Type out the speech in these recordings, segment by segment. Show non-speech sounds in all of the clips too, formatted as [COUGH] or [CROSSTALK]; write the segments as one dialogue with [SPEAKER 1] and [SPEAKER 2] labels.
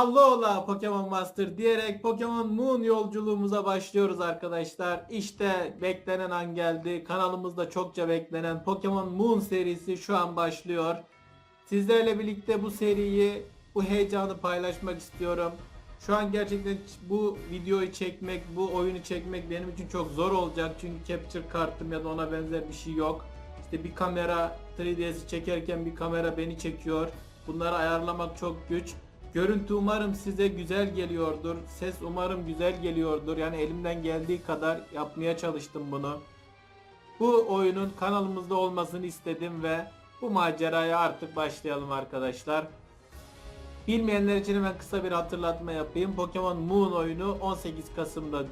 [SPEAKER 1] Alola Pokemon Master diyerek Pokemon Moon yolculuğumuza başlıyoruz arkadaşlar. İşte beklenen an geldi. Kanalımızda çokça beklenen Pokemon Moon serisi şu an başlıyor. Sizlerle birlikte bu seriyi, bu heyecanı paylaşmak istiyorum. Şu an gerçekten bu videoyu çekmek, bu oyunu çekmek benim için çok zor olacak. Çünkü capture kartım ya da ona benzer bir şey yok. İşte bir kamera 3DS'i çekerken bir kamera beni çekiyor. Bunları ayarlamak çok güç. Görüntü umarım size güzel geliyordur. Ses umarım güzel geliyordur. Yani elimden geldiği kadar yapmaya çalıştım bunu. Bu oyunun kanalımızda olmasını istedim ve bu maceraya artık başlayalım arkadaşlar. Bilmeyenler için hemen kısa bir hatırlatma yapayım. Pokemon Moon oyunu 18 Kasım'da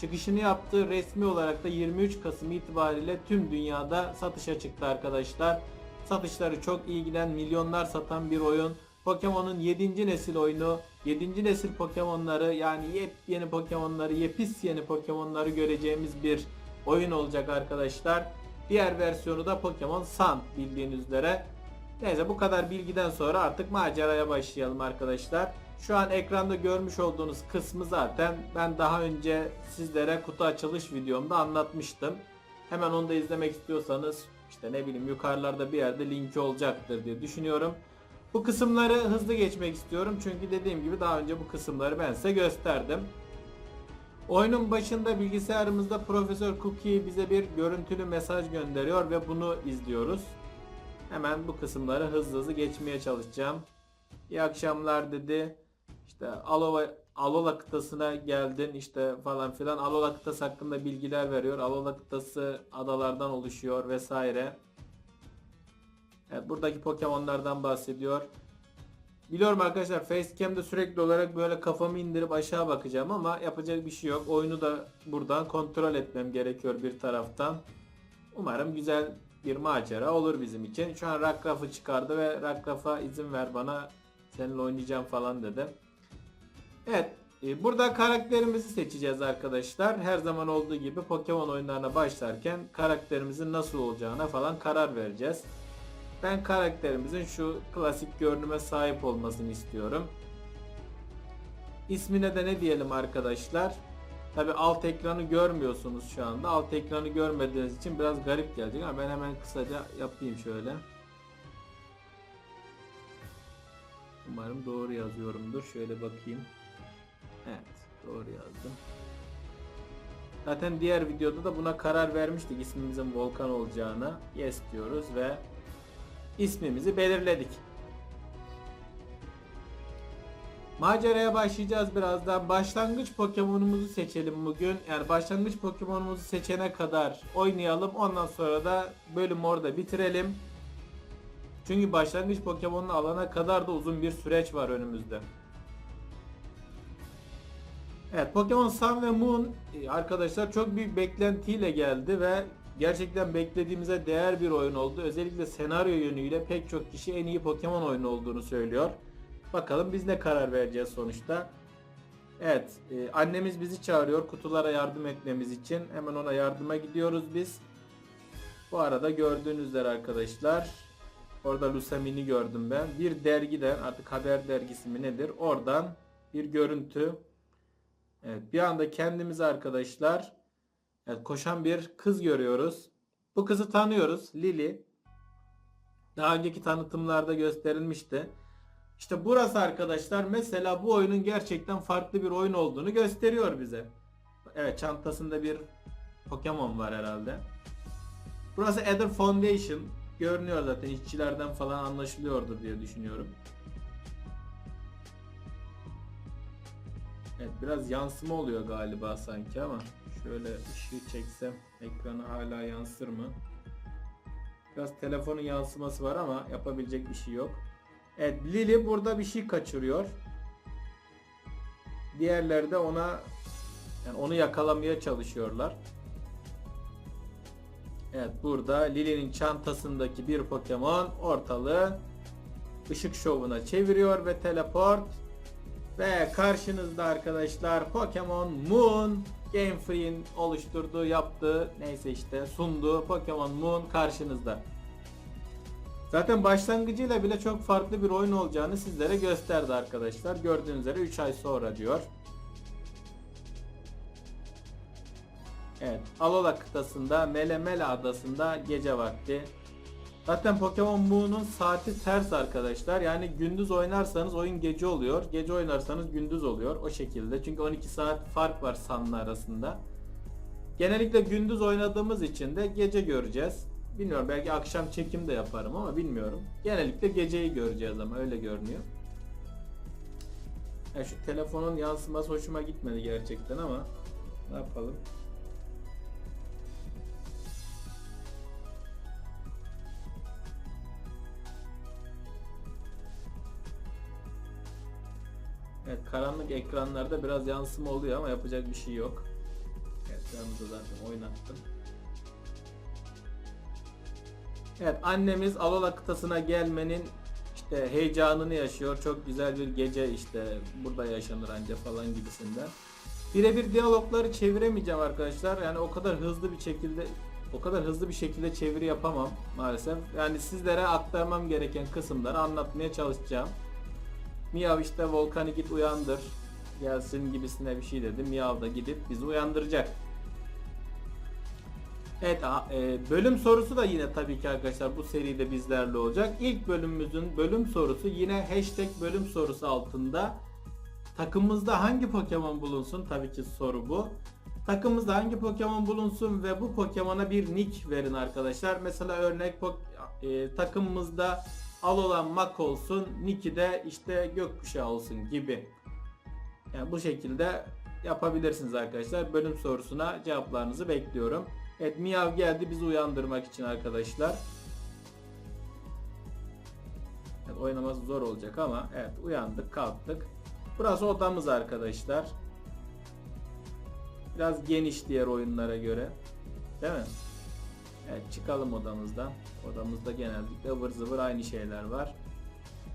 [SPEAKER 1] çıkışını yaptı. Resmi olarak da 23 Kasım itibariyle tüm dünyada satışa çıktı arkadaşlar. Satışları çok iyi giden, milyonlar satan bir oyun. Pokemon'un 7. nesil oyunu, 7. nesil Pokemon'ları yani yepyeni Pokemon'ları, yepis yeni Pokemon'ları göreceğimiz bir oyun olacak arkadaşlar. Diğer versiyonu da Pokemon Sun bildiğiniz üzere. Neyse bu kadar bilgiden sonra artık maceraya başlayalım arkadaşlar. Şu an ekranda görmüş olduğunuz kısmı zaten ben daha önce sizlere kutu açılış videomda anlatmıştım. Hemen onu da izlemek istiyorsanız işte ne bileyim yukarılarda bir yerde linki olacaktır diye düşünüyorum. Bu kısımları hızlı geçmek istiyorum çünkü dediğim gibi daha önce bu kısımları ben size gösterdim. Oyunun başında bilgisayarımızda Profesör Cookie bize bir görüntülü mesaj gönderiyor ve bunu izliyoruz. Hemen bu kısımları hızlı hızlı geçmeye çalışacağım. İyi akşamlar dedi. İşte Alola, Alola kıtasına geldin işte falan filan. Alola kıtası hakkında bilgiler veriyor. Alola kıtası adalardan oluşuyor vesaire. Evet, buradaki Pokemon'lardan bahsediyor. Biliyorum arkadaşlar Facecam'de sürekli olarak böyle kafamı indirip aşağı bakacağım ama yapacak bir şey yok. Oyunu da buradan kontrol etmem gerekiyor bir taraftan. Umarım güzel bir macera olur bizim için. Şu an Rakraf'ı çıkardı ve Rakraf'a izin ver bana seninle oynayacağım falan dedi. Evet e, burada karakterimizi seçeceğiz arkadaşlar. Her zaman olduğu gibi Pokemon oyunlarına başlarken karakterimizin nasıl olacağına falan karar vereceğiz. Ben karakterimizin şu klasik görünüme sahip olmasını istiyorum. İsmine de ne diyelim arkadaşlar? Tabi alt ekranı görmüyorsunuz şu anda. Alt ekranı görmediğiniz için biraz garip gelecek ama ben hemen kısaca yapayım şöyle. Umarım doğru yazıyorumdur. Şöyle bakayım. Evet, doğru yazdım. Zaten diğer videoda da buna karar vermiştik ismimizin Volkan olacağına. Yes diyoruz ve ismimizi belirledik. Maceraya başlayacağız birazdan. Başlangıç Pokemon'umuzu seçelim bugün. Yani başlangıç Pokemon'umuzu seçene kadar oynayalım. Ondan sonra da bölüm orada bitirelim. Çünkü başlangıç Pokemon'unu alana kadar da uzun bir süreç var önümüzde. Evet Pokemon Sun ve Moon e, arkadaşlar çok büyük beklentiyle geldi ve gerçekten beklediğimize değer bir oyun oldu. Özellikle senaryo yönüyle pek çok kişi en iyi Pokemon oyunu olduğunu söylüyor. Bakalım biz ne karar vereceğiz sonuçta. Evet e, annemiz bizi çağırıyor kutulara yardım etmemiz için. Hemen ona yardıma gidiyoruz biz. Bu arada gördüğünüz üzere arkadaşlar orada Lusamin'i gördüm ben. Bir dergiden artık haber dergisi mi nedir oradan bir görüntü. Evet bir anda kendimizi arkadaşlar evet, koşan bir kız görüyoruz. Bu kızı tanıyoruz Lily. Daha önceki tanıtımlarda gösterilmişti. İşte burası arkadaşlar mesela bu oyunun gerçekten farklı bir oyun olduğunu gösteriyor bize. Evet çantasında bir Pokemon var herhalde. Burası Ether Foundation. Görünüyor zaten işçilerden falan anlaşılıyordur diye düşünüyorum. Evet biraz yansıma oluyor galiba sanki ama şöyle ışığı çeksem ekranı hala yansır mı? Biraz telefonun yansıması var ama yapabilecek bir şey yok. Evet Lily burada bir şey kaçırıyor. Diğerleri de ona yani onu yakalamaya çalışıyorlar. Evet burada Lily'nin çantasındaki bir Pokemon ortalığı ışık şovuna çeviriyor ve teleport ve karşınızda arkadaşlar Pokemon Moon Game Freak'in oluşturduğu yaptığı neyse işte sunduğu Pokemon Moon karşınızda. Zaten başlangıcıyla bile çok farklı bir oyun olacağını sizlere gösterdi arkadaşlar. Gördüğünüz üzere 3 ay sonra diyor. Evet, Alola kıtasında Melemele adasında gece vakti. Zaten Pokemon Moon'un saati ters arkadaşlar. Yani gündüz oynarsanız oyun gece oluyor. Gece oynarsanız gündüz oluyor. O şekilde. Çünkü 12 saat fark var Sun'la arasında. Genellikle gündüz oynadığımız için de gece göreceğiz. Bilmiyorum belki akşam çekim de yaparım ama bilmiyorum. Genellikle geceyi göreceğiz ama öyle görünüyor. Ya şu telefonun yansıması hoşuma gitmedi gerçekten ama ne yapalım? Evet karanlık ekranlarda biraz yansıma oluyor ama yapacak bir şey yok. Evet yanımızda zaten oynattım. Evet annemiz Alola kıtasına gelmenin işte heyecanını yaşıyor. Çok güzel bir gece işte burada yaşanır anca falan gibisinden. Birebir diyalogları çeviremeyeceğim arkadaşlar. Yani o kadar hızlı bir şekilde o kadar hızlı bir şekilde çeviri yapamam maalesef. Yani sizlere aktarmam gereken kısımları anlatmaya çalışacağım. Miyav işte Volkan'ı git uyandır gelsin gibisine bir şey dedi. Miyav da gidip bizi uyandıracak. Evet e, bölüm sorusu da yine tabii ki arkadaşlar bu seride bizlerle olacak. İlk bölümümüzün bölüm sorusu yine hashtag bölüm sorusu altında. Takımımızda hangi Pokemon bulunsun? Tabii ki soru bu. Takımımızda hangi Pokemon bulunsun ve bu Pokemon'a bir nick verin arkadaşlar. Mesela örnek e, takımımızda Alolan Mak olsun, Nick'i de işte Gökkuşağı olsun gibi. Yani bu şekilde yapabilirsiniz arkadaşlar. Bölüm sorusuna cevaplarınızı bekliyorum. Evet Miyav geldi bizi uyandırmak için arkadaşlar. Evet, oynaması zor olacak ama evet uyandık kalktık. Burası odamız arkadaşlar. Biraz geniş diğer oyunlara göre. Değil mi? Evet çıkalım odamızdan. Odamızda genellikle ıvır zıvır aynı şeyler var.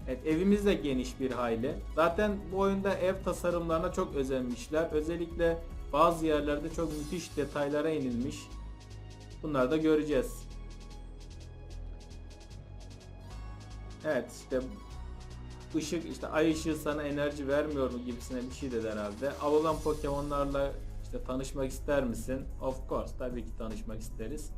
[SPEAKER 1] Evet evimiz de geniş bir hayli. Zaten bu oyunda ev tasarımlarına çok özenmişler. Özellikle bazı yerlerde çok müthiş detaylara inilmiş. Bunları da göreceğiz. Evet işte ışık işte ay ışığı sana enerji vermiyor mu gibisine bir şey dedi herhalde. Alolan Pokemon'larla işte tanışmak ister misin? Of course tabii ki tanışmak isteriz.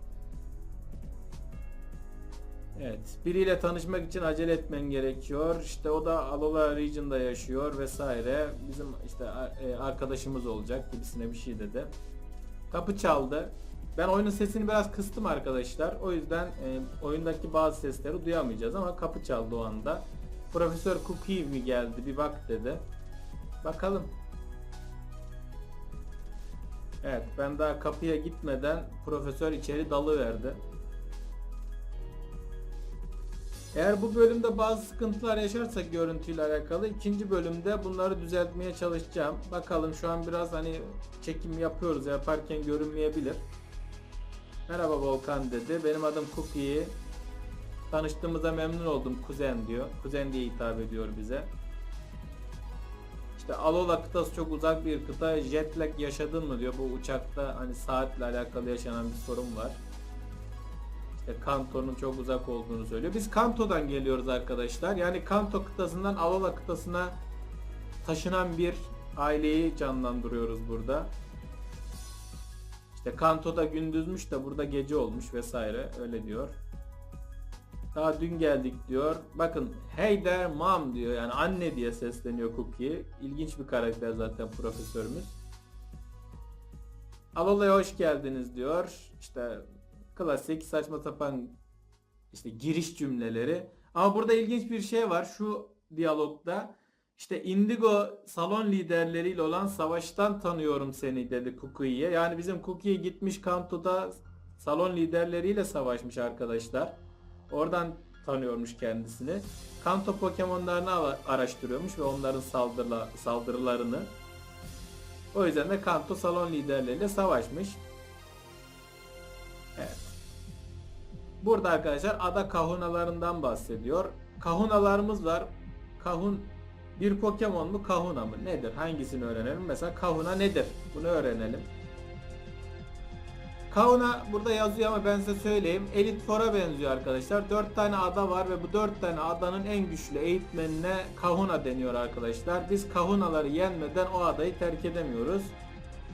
[SPEAKER 1] Evet, biriyle tanışmak için acele etmen gerekiyor. İşte o da Alola Region'da yaşıyor vesaire. Bizim işte e, arkadaşımız olacak gibisine bir şey dedi. Kapı çaldı. Ben oyunun sesini biraz kıstım arkadaşlar. O yüzden e, oyundaki bazı sesleri duyamayacağız ama kapı çaldı o anda. Profesör Cookie mi geldi bir bak dedi. Bakalım. Evet ben daha kapıya gitmeden profesör içeri dalı verdi. Eğer bu bölümde bazı sıkıntılar yaşarsak görüntüyle alakalı ikinci bölümde bunları düzeltmeye çalışacağım. Bakalım şu an biraz hani çekim yapıyoruz yaparken görünmeyebilir. Merhaba Volkan dedi. Benim adım Cookie. Tanıştığımıza memnun oldum kuzen diyor. Kuzen diye hitap ediyor bize. İşte Alola kıtası çok uzak bir kıta. Jet yaşadın mı diyor. Bu uçakta hani saatle alakalı yaşanan bir sorun var. İşte Kanto'nun çok uzak olduğunu söylüyor. Biz Kanto'dan geliyoruz arkadaşlar. Yani Kanto kıtasından Alola kıtasına taşınan bir aileyi canlandırıyoruz burada. İşte Kanto'da gündüzmüş de burada gece olmuş vesaire öyle diyor. Daha dün geldik diyor. Bakın hey there mom diyor yani anne diye sesleniyor Cookie. İlginç bir karakter zaten profesörümüz. Alola'ya hoş geldiniz diyor. İşte klasik saçma sapan işte giriş cümleleri. Ama burada ilginç bir şey var. Şu diyalogda işte Indigo salon liderleriyle olan savaştan tanıyorum seni dedi Cookie'ye. Yani bizim Cookie gitmiş Kanto'da salon liderleriyle savaşmış arkadaşlar. Oradan tanıyormuş kendisini. Kanto Pokemon'larını ara- araştırıyormuş ve onların saldırla, saldırılarını. O yüzden de Kanto salon liderleriyle savaşmış. Evet. Burada arkadaşlar ada kahunalarından bahsediyor. Kahunalarımız var. Kahun bir Pokemon mu Kahuna mı? Nedir? Hangisini öğrenelim? Mesela Kahuna nedir? Bunu öğrenelim. Kauna burada yazıyor ama ben size söyleyeyim. Elite Four'a benziyor arkadaşlar. 4 tane ada var ve bu 4 tane adanın en güçlü eğitmenine Kahuna deniyor arkadaşlar. Biz Kahunaları yenmeden o adayı terk edemiyoruz.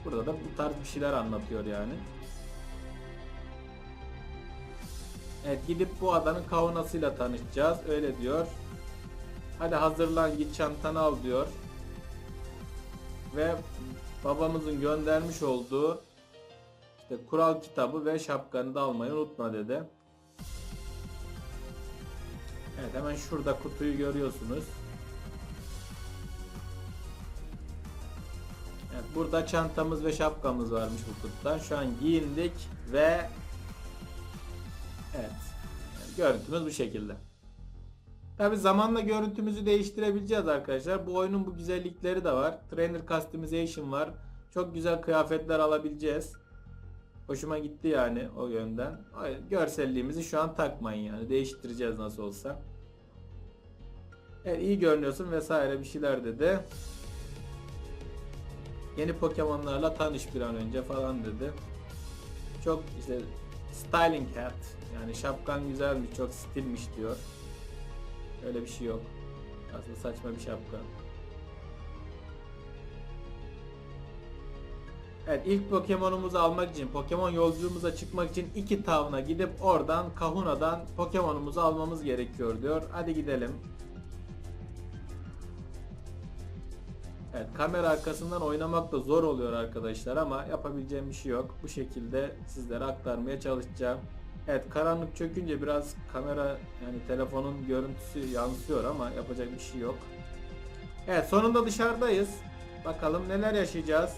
[SPEAKER 1] Burada da bu tarz bir şeyler anlatıyor yani. Evet gidip bu adanın Kahunasıyla tanışacağız. Öyle diyor. Hadi hazırlan git çantanı al diyor. Ve babamızın göndermiş olduğu işte kural kitabı ve şapkanı da almayı unutma dedi. Evet hemen şurada kutuyu görüyorsunuz. Evet burada çantamız ve şapkamız varmış bu kutuda. Şu an giyindik ve evet görüntümüz bu şekilde. Tabi zamanla görüntümüzü değiştirebileceğiz arkadaşlar. Bu oyunun bu güzellikleri de var. Trainer Customization var. Çok güzel kıyafetler alabileceğiz. Hoşuma gitti yani o yönden. Görselliğimizi şu an takmayın yani. Değiştireceğiz nasıl olsa. Evet iyi görünüyorsun vesaire bir şeyler dedi. Yeni Pokemon'larla tanış bir an önce falan dedi. Çok işte styling hat yani şapkan güzelmiş çok stilmiş diyor. Öyle bir şey yok. Aslında saçma bir şapka. Evet ilk Pokemon'umuzu almak için, Pokemon yolculuğumuza çıkmak için iki tavına gidip oradan Kahuna'dan Pokemon'umuzu almamız gerekiyor diyor. Hadi gidelim. Evet kamera arkasından oynamak da zor oluyor arkadaşlar ama yapabileceğim bir şey yok. Bu şekilde sizlere aktarmaya çalışacağım. Evet karanlık çökünce biraz kamera yani telefonun görüntüsü yansıyor ama yapacak bir şey yok. Evet sonunda dışarıdayız. Bakalım neler yaşayacağız.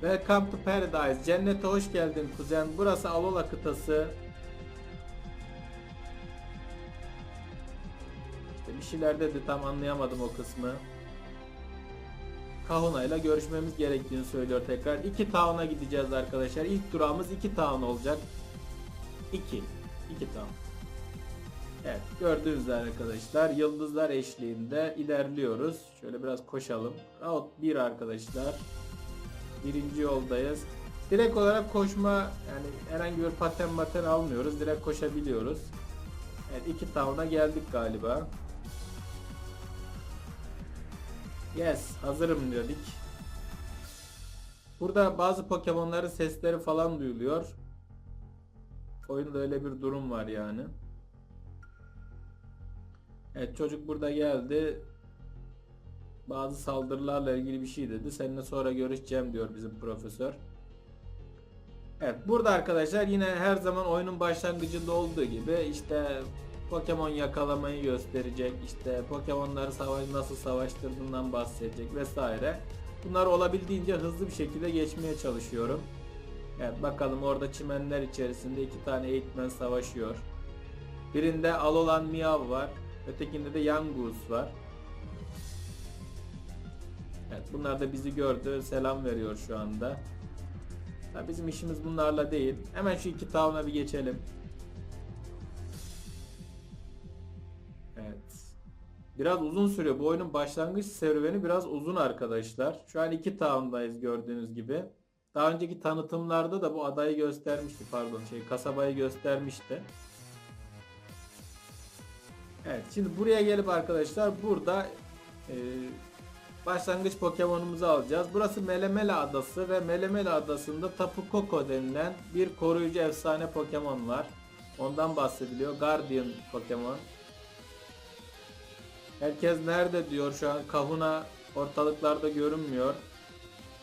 [SPEAKER 1] Welcome to Paradise. Cennete hoş geldin kuzen. Burası Alola kıtası. İşte bir şeyler dedi tam anlayamadım o kısmı. Kahuna ile görüşmemiz gerektiğini söylüyor tekrar. İki town'a gideceğiz arkadaşlar. İlk durağımız iki town olacak. İki. İki town. Evet gördüğünüz üzere arkadaşlar yıldızlar eşliğinde ilerliyoruz. Şöyle biraz koşalım. Route 1 arkadaşlar. Birinci yoldayız. Direkt olarak koşma yani herhangi bir paten maten almıyoruz. Direkt koşabiliyoruz. Evet iki town'a geldik galiba. Yes, hazırım dedik. Burada bazı Pokemon'ların sesleri falan duyuluyor. Oyunda öyle bir durum var yani. Evet çocuk burada geldi. Bazı saldırılarla ilgili bir şey dedi. Seninle sonra görüşeceğim diyor bizim profesör. Evet burada arkadaşlar yine her zaman oyunun başlangıcında olduğu gibi işte Pokemon yakalamayı gösterecek, işte Pokemon'ları savaş nasıl savaştırdığından bahsedecek vesaire. Bunları olabildiğince hızlı bir şekilde geçmeye çalışıyorum. Evet bakalım orada çimenler içerisinde iki tane eğitmen savaşıyor. Birinde Alolan Miyav var, ötekinde de Yangus var. Evet bunlar da bizi gördü, selam veriyor şu anda. Ya bizim işimiz bunlarla değil. Hemen şu iki tavına bir geçelim. Biraz uzun sürüyor. Bu oyunun başlangıç serüveni biraz uzun arkadaşlar. Şu an iki town'dayız gördüğünüz gibi. Daha önceki tanıtımlarda da bu adayı göstermişti pardon şey kasabayı göstermişti. Evet şimdi buraya gelip arkadaşlar burada e, başlangıç Pokemon'umuzu alacağız. Burası Melemele Adası ve Melemele Adası'nda Tapu Koko denilen bir koruyucu efsane Pokemon var. Ondan bahsediliyor. Guardian Pokemon. Herkes nerede diyor şu an Kahuna ortalıklarda görünmüyor.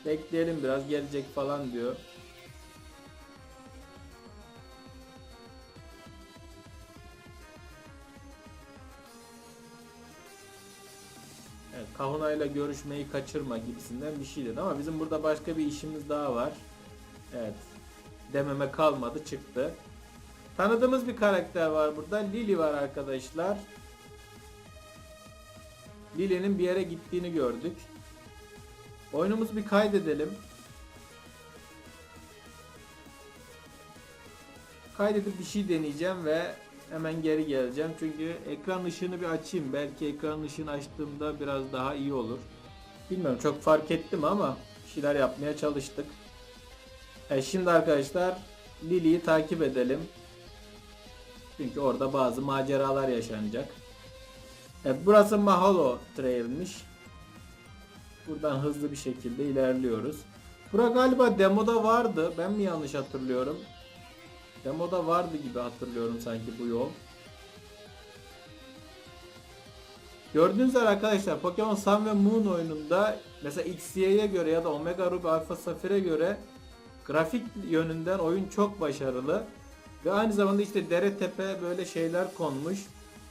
[SPEAKER 1] Bekleyelim biraz gelecek falan diyor. Evet, Kahuna ile görüşmeyi kaçırma gibisinden bir şey dedi ama bizim burada başka bir işimiz daha var. Evet. Dememe kalmadı çıktı. Tanıdığımız bir karakter var burada. Lily var arkadaşlar. Lily'nin bir yere gittiğini gördük. Oyunumuzu bir kaydedelim. Kaydedip bir şey deneyeceğim ve hemen geri geleceğim. Çünkü ekran ışığını bir açayım. Belki ekran ışığını açtığımda biraz daha iyi olur. Bilmiyorum çok fark ettim ama bir şeyler yapmaya çalıştık. E şimdi arkadaşlar Lily'yi takip edelim. Çünkü orada bazı maceralar yaşanacak. Evet burası Mahalo Trail'miş. Buradan hızlı bir şekilde ilerliyoruz. Bura galiba demoda vardı. Ben mi yanlış hatırlıyorum? Demoda vardı gibi hatırlıyorum sanki bu yol. Gördüğünüz üzere arkadaşlar Pokemon Sun ve Moon oyununda mesela XY'ye göre ya da Omega Ruby Alpha Sapphire göre grafik yönünden oyun çok başarılı. Ve aynı zamanda işte dere tepe böyle şeyler konmuş.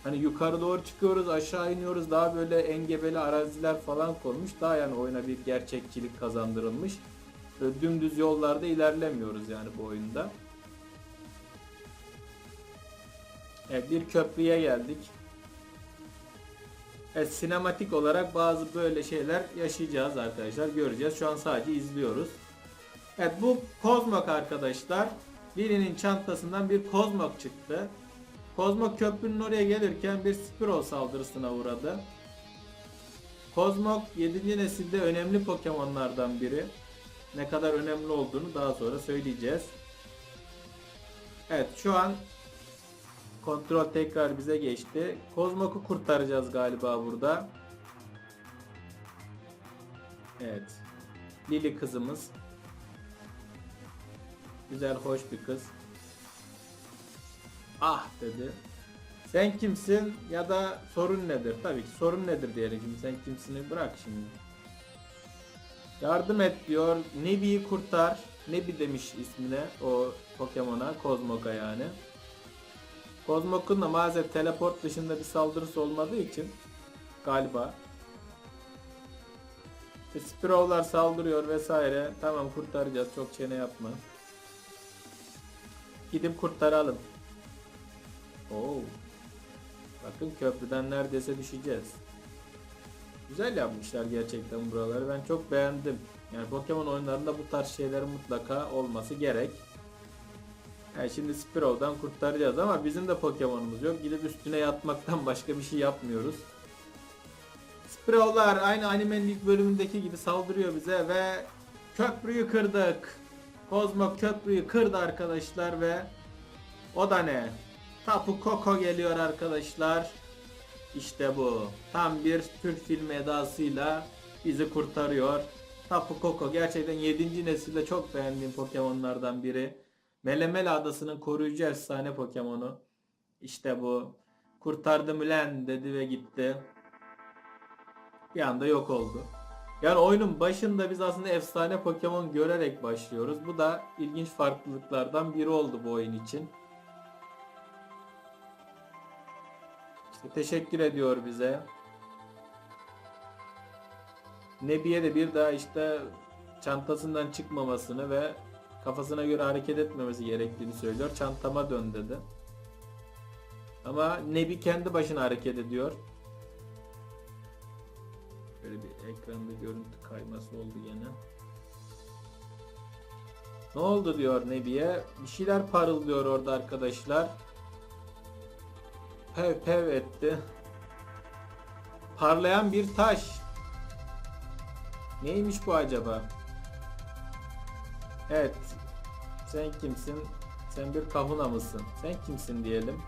[SPEAKER 1] Hani yukarı doğru çıkıyoruz aşağı iniyoruz daha böyle engebeli araziler falan konmuş. Daha yani oyuna bir gerçekçilik kazandırılmış. Böyle dümdüz yollarda ilerlemiyoruz yani bu oyunda. Evet bir köprüye geldik. Evet sinematik olarak bazı böyle şeyler yaşayacağız arkadaşlar. Göreceğiz. Şu an sadece izliyoruz. Evet bu Kozmok arkadaşlar. Birinin çantasından bir Kozmok çıktı. Kozmok köprünün oraya gelirken bir Spearow saldırısına uğradı. Kozmok 7. nesilde önemli Pokemon'lardan biri. Ne kadar önemli olduğunu daha sonra söyleyeceğiz. Evet şu an kontrol tekrar bize geçti. Kozmok'u kurtaracağız galiba burada. Evet. Lili kızımız. Güzel hoş bir kız. Ah dedi. Sen kimsin ya da sorun nedir? Tabii ki sorun nedir şimdi sen kimsini bırak şimdi. Yardım et diyor. Nebi'yi kurtar. Nebi demiş ismine o Pokemon'a, Kozmok'a yani. Kozmok'un da maalesef teleport dışında bir saldırısı olmadığı için galiba işte saldırıyor vesaire. Tamam kurtaracağız. Çok çene yapma. Gidip kurtaralım. Oo. Bakın köprüden neredeyse düşeceğiz. Güzel yapmışlar gerçekten buraları. Ben çok beğendim. Yani Pokemon oyunlarında bu tarz şeylerin mutlaka olması gerek. Yani şimdi Spirow'dan kurtaracağız ama bizim de Pokemon'umuz yok. Gidip üstüne yatmaktan [LAUGHS] başka bir şey yapmıyoruz. Spirow'lar aynı animenin ilk bölümündeki gibi saldırıyor bize ve köprüyü kırdık. Kozmok köprüyü kırdı arkadaşlar ve o da ne? Tapu Koko geliyor arkadaşlar. İşte bu. Tam bir Türk filmi edasıyla bizi kurtarıyor. Tapu Koko gerçekten 7. nesilde çok beğendiğim Pokemon'lardan biri. Melemel adasının koruyucu efsane Pokemon'u. İşte bu. Kurtardım ulen dedi ve gitti. Bir anda yok oldu. Yani oyunun başında biz aslında efsane Pokemon görerek başlıyoruz. Bu da ilginç farklılıklardan biri oldu bu oyun için. Teşekkür ediyor bize. Nebi'ye de bir daha işte çantasından çıkmamasını ve kafasına göre hareket etmemesi gerektiğini söylüyor. Çantama dön dedi. Ama Nebi kendi başına hareket ediyor. Böyle bir ekranda görüntü kayması oldu yine. Ne oldu diyor Nebi'ye. Bir şeyler parıldıyor orada arkadaşlar. Pev pev etti. Parlayan bir taş. Neymiş bu acaba? Evet. Sen kimsin? Sen bir kahuna mısın? Sen kimsin diyelim.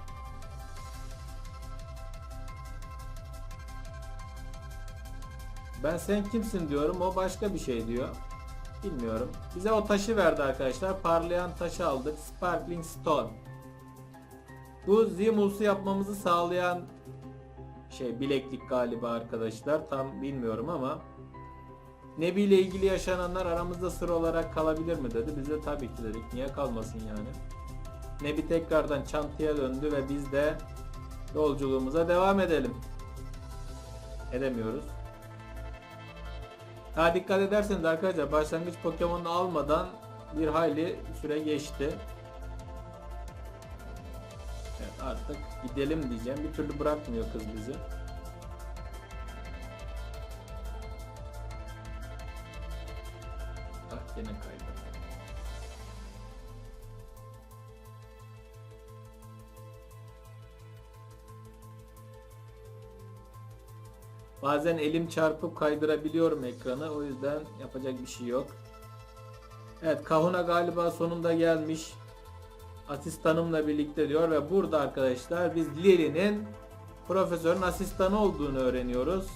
[SPEAKER 1] Ben sen kimsin diyorum. O başka bir şey diyor. Bilmiyorum. Bize o taşı verdi arkadaşlar. Parlayan taşı aldık. Sparkling Stone. Bu Zimuls'u yapmamızı sağlayan şey bileklik galiba arkadaşlar. Tam bilmiyorum ama Nebi ile ilgili yaşananlar aramızda sır olarak kalabilir mi dedi. Biz de tabii ki dedik. Niye kalmasın yani. Nebi tekrardan çantaya döndü ve biz de yolculuğumuza devam edelim. Edemiyoruz. Ha dikkat ederseniz arkadaşlar başlangıç Pokemon'u almadan bir hayli süre geçti. Artık gidelim diyeceğim. Bir türlü bırakmıyor kız bizi. Ah gene kaydı. Bazen elim çarpıp kaydırabiliyorum ekranı. O yüzden yapacak bir şey yok. Evet Kahuna galiba sonunda gelmiş. Asistanımla birlikte diyor ve burada arkadaşlar biz Lily'nin profesörün asistanı olduğunu öğreniyoruz.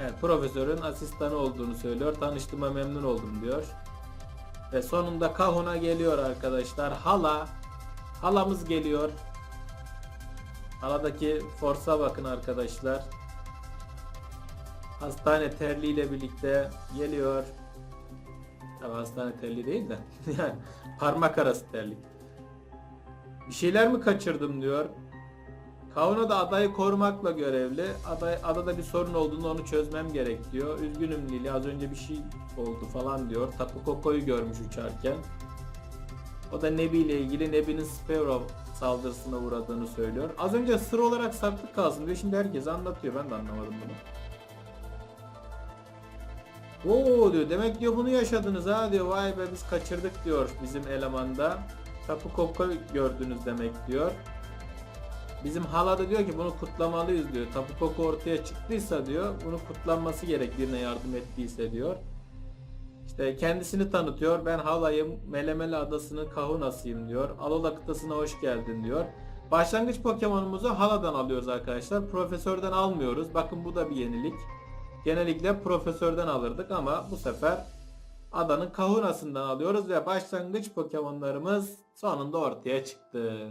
[SPEAKER 1] Evet profesörün asistanı olduğunu söylüyor. Tanıştığıma memnun oldum diyor. Ve sonunda Kahuna geliyor arkadaşlar. Hala halamız geliyor. Haladaki forsa bakın arkadaşlar. Hastane terliğiyle birlikte geliyor. Tabi hastane terliği değil de [LAUGHS] parmak arası terlik. Bir şeyler mi kaçırdım diyor. Kavuna da adayı korumakla görevli. Aday, adada bir sorun olduğunu onu çözmem gerek diyor. Üzgünüm Lili az önce bir şey oldu falan diyor. Tapu Koko'yu görmüş uçarken. O da Nebi ile ilgili Nebi'nin Sparrow saldırısına uğradığını söylüyor. Az önce sır olarak saklı kalsın diyor. Şimdi herkes anlatıyor. Ben de anlamadım bunu. Oo diyor demek diyor bunu yaşadınız ha diyor vay be biz kaçırdık diyor bizim elemanda. Tapu Koko gördünüz demek diyor. Bizim hala da diyor ki bunu kutlamalıyız diyor. Tapu Koko ortaya çıktıysa diyor bunu kutlanması gerek birine yardım ettiyse diyor. İşte kendisini tanıtıyor. Ben halayım. Melemele adasının kahunasıyım diyor. Alola kıtasına hoş geldin diyor. Başlangıç Pokemon'umuzu haladan alıyoruz arkadaşlar. Profesörden almıyoruz. Bakın bu da bir yenilik. Genellikle profesörden alırdık ama bu sefer adanın kahunasından alıyoruz ve başlangıç Pokemon'larımız sonunda ortaya çıktı.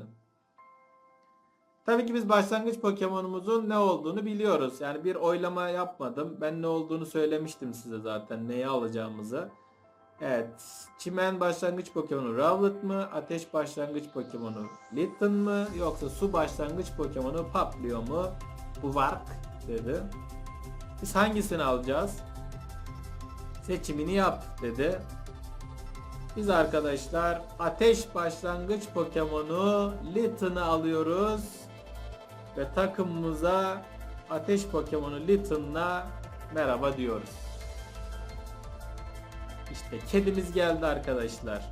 [SPEAKER 1] Tabii ki biz başlangıç Pokemon'umuzun ne olduğunu biliyoruz. Yani bir oylama yapmadım. Ben ne olduğunu söylemiştim size zaten neyi alacağımızı. Evet. Çimen başlangıç Pokemon'u Rowlet mı? Ateş başlangıç Pokemon'u Litten mı? Yoksa su başlangıç Pokemon'u Paplio mu? Bu Vark dedi. Biz hangisini alacağız? Seçimini yap dedi. Biz arkadaşlar ateş başlangıç Pokemon'u Litten'ı alıyoruz. Ve takımımıza ateş Pokemon'u Litten'la merhaba diyoruz. İşte kedimiz geldi arkadaşlar.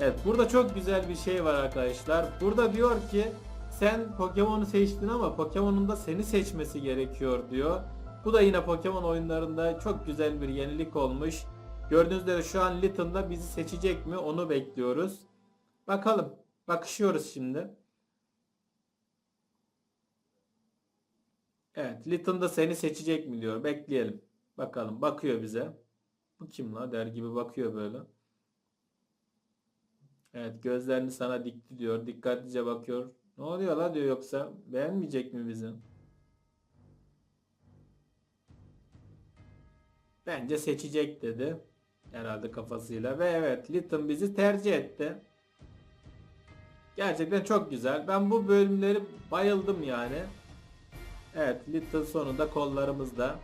[SPEAKER 1] Evet burada çok güzel bir şey var arkadaşlar. Burada diyor ki sen Pokemon'u seçtin ama Pokemon'un da seni seçmesi gerekiyor diyor. Bu da yine Pokemon oyunlarında çok güzel bir yenilik olmuş. Gördüğünüz üzere şu an Litten'da bizi seçecek mi onu bekliyoruz. Bakalım. Bakışıyoruz şimdi. Evet, Litton da seni seçecek mi diyor. Bekleyelim. Bakalım. Bakıyor bize. Bu kim la der gibi bakıyor böyle. Evet, gözlerini sana dikti diyor. Dikkatlice bakıyor. Ne oluyor la diyor yoksa beğenmeyecek mi bizi? Bence seçecek dedi. Herhalde kafasıyla. Ve evet Litton bizi tercih etti. Gerçekten çok güzel. Ben bu bölümleri bayıldım yani. Evet Little sonunda kollarımızda.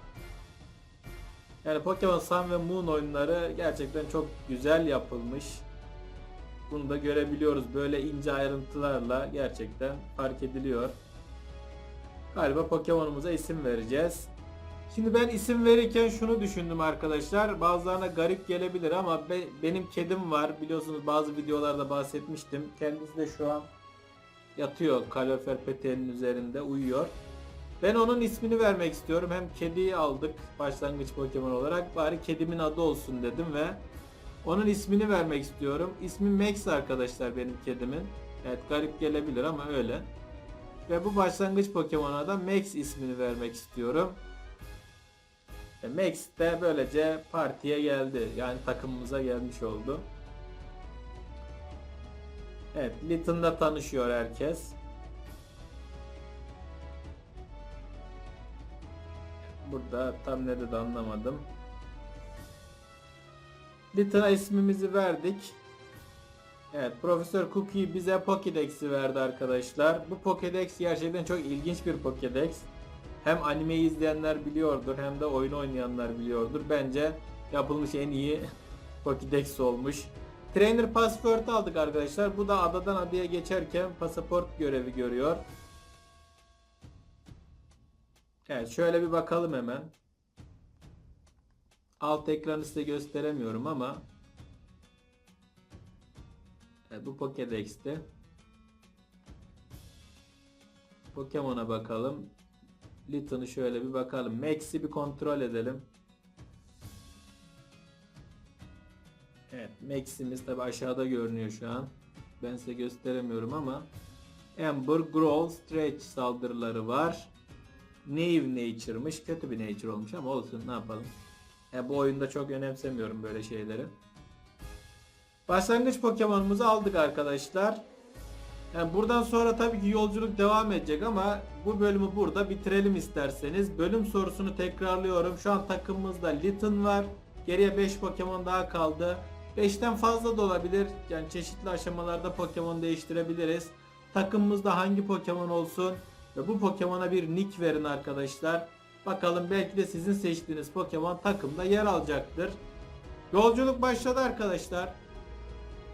[SPEAKER 1] Yani Pokemon Sun ve Moon oyunları gerçekten çok güzel yapılmış. Bunu da görebiliyoruz. Böyle ince ayrıntılarla gerçekten fark ediliyor. Galiba Pokemon'umuza isim vereceğiz. Şimdi ben isim verirken şunu düşündüm arkadaşlar. Bazılarına garip gelebilir ama be- benim kedim var. Biliyorsunuz bazı videolarda bahsetmiştim. Kendisi de şu an yatıyor kalorifer peteğinin üzerinde uyuyor. Ben onun ismini vermek istiyorum. Hem kediyi aldık başlangıç Pokemon olarak. Bari kedimin adı olsun dedim ve onun ismini vermek istiyorum. İsmi Max arkadaşlar benim kedimin. Evet garip gelebilir ama öyle. Ve bu başlangıç Pokemon'a da Max ismini vermek istiyorum. E, Max de böylece partiye geldi. Yani takımımıza gelmiş oldu. Evet, Litton'la tanışıyor herkes. Burada tam ne dedi anlamadım. Litton'a ismimizi verdik. Evet, Profesör Cookie bize Pokédex'i verdi arkadaşlar. Bu Pokédex gerçekten çok ilginç bir Pokédex. Hem animeyi izleyenler biliyordur hem de oyun oynayanlar biliyordur. Bence yapılmış en iyi [LAUGHS] Pokédex olmuş. Trainer Password aldık arkadaşlar. Bu da adadan adaya geçerken pasaport görevi görüyor. Evet şöyle bir bakalım hemen. Alt ekranı size gösteremiyorum ama evet, bu Pokédex'te Pokemon'a bakalım. Litton'u şöyle bir bakalım. Max'i bir kontrol edelim. Evet Max'imiz tabi aşağıda görünüyor şu an. Ben size gösteremiyorum ama Ember, Growl, Stretch saldırıları var. Naive Nature'mış. Kötü bir nature olmuş ama olsun ne yapalım. Ya bu oyunda çok önemsemiyorum böyle şeyleri. Başlangıç Pokemon'umuzu aldık arkadaşlar. Yani buradan sonra tabii ki yolculuk devam edecek ama bu bölümü burada bitirelim isterseniz. Bölüm sorusunu tekrarlıyorum. Şu an takımımızda Litten var. Geriye 5 Pokemon daha kaldı. 5'ten fazla da olabilir. Yani çeşitli aşamalarda Pokemon değiştirebiliriz. Takımımızda hangi Pokemon olsun ve bu Pokemon'a bir nick verin arkadaşlar. Bakalım belki de sizin seçtiğiniz Pokemon takımda yer alacaktır. Yolculuk başladı arkadaşlar.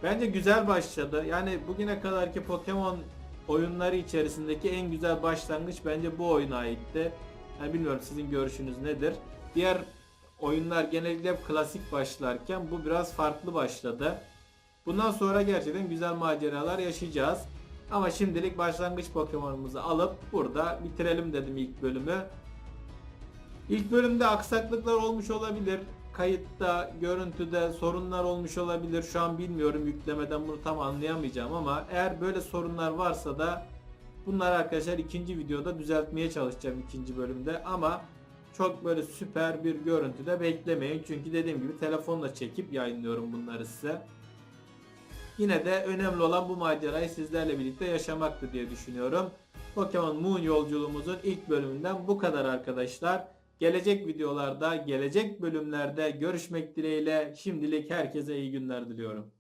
[SPEAKER 1] Bence güzel başladı. Yani bugüne kadarki Pokemon oyunları içerisindeki en güzel başlangıç bence bu oyuna aitti. Yani bilmiyorum sizin görüşünüz nedir? Diğer oyunlar genellikle klasik başlarken bu biraz farklı başladı. Bundan sonra gerçekten güzel maceralar yaşayacağız. Ama şimdilik başlangıç Pokemon'umuzu alıp burada bitirelim dedim ilk bölümü. İlk bölümde aksaklıklar olmuş olabilir. Kayıtta, görüntüde sorunlar olmuş olabilir. Şu an bilmiyorum yüklemeden bunu tam anlayamayacağım ama eğer böyle sorunlar varsa da bunları arkadaşlar ikinci videoda düzeltmeye çalışacağım ikinci bölümde ama çok böyle süper bir görüntüde beklemeyin. Çünkü dediğim gibi telefonla çekip yayınlıyorum bunları size. Yine de önemli olan bu macerayı sizlerle birlikte yaşamaktı diye düşünüyorum. Pokemon Moon yolculuğumuzun ilk bölümünden bu kadar arkadaşlar. Gelecek videolarda, gelecek bölümlerde görüşmek dileğiyle şimdilik herkese iyi günler diliyorum.